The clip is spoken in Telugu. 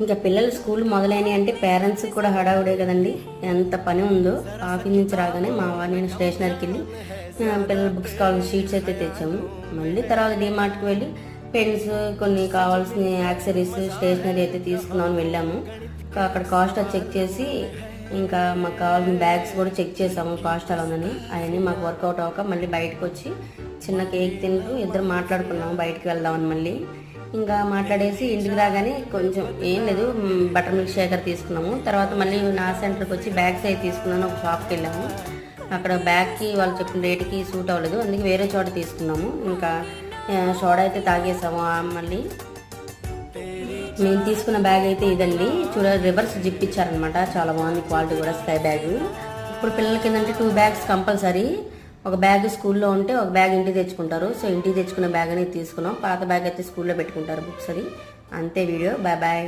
ఇంకా పిల్లలు స్కూల్ మొదలైనవి అంటే పేరెంట్స్ కూడా హడావుడే కదండి. ఎంత పని ఉందో ఆఫీస్ నుంచి రాగానే మా వారు నేను స్టేషనరీకి వెళ్ళి పిల్లల బుక్స్ కావాల్సిన షీట్స్ అయితే తెచ్చాము. మళ్ళీ తర్వాత డిమార్ట్కి వెళ్ళి పెన్స్ కొన్ని కావాల్సిన యాక్సరీస్ స్టేషనరీ అయితే తీసుకున్నామని వెళ్ళాము. ఇంకా అక్కడ కాస్ట్ అది చెక్ చేసి ఇంకా మాకు కావాల్సిన బ్యాగ్స్ కూడా చెక్ చేసాము. కాస్ట్ అలా ఉందని. అవన్నీ మాకు వర్కౌట్ అవ్వక మళ్ళీ బయటకు వచ్చి చిన్న కేక్ తింటూ ఇద్దరు మాట్లాడుకున్నాము బయటకు వెళ్దామని మళ్ళీ. ఇంకా మాట్లాడేసి ఇంటికి రాగానే కొంచెం ఏం లేదు బటర్ మిల్క్ షేకర్ తీసుకున్నాము. తర్వాత మళ్ళీ నా సెంటర్కి వచ్చి బ్యాగ్స్ అయితే తీసుకున్నాను ఒక షాప్కి వెళ్ళాము. అక్కడ బ్యాగ్కి వాళ్ళు చెప్పిన రేటుకి సూట్ అవ్వలేదు. అందుకే వేరే చోట తీసుకున్నాము. ఇంకా సోడా అయితే తాగేసాము. మళ్ళీ మేము తీసుకున్న బ్యాగ్ అయితే ఇదండి. చూడ రివర్స్ జిప్ ఇచ్చారనమాట చాలా బాగుంది క్వాలిటీ కూడా స్కై బ్యాగ్. ఇప్పుడు పిల్లలకి ఏంటంటే టూ బ్యాగ్స్ కంపల్సరీ. ఒక బ్యాగ్ స్కూల్లో ఉంటే ఒక బ్యాగ్ ఇంటికి తెచ్చుకుంటారు. సో ఇంటికి తెచ్చుకున్న బ్యాగ్ అనేది తీసుకున్నాం. పాత బ్యాగ్ అయితే స్కూల్లో పెట్టుకుంటారు బుక్స్ అది అంతే వీడియో. Bye bye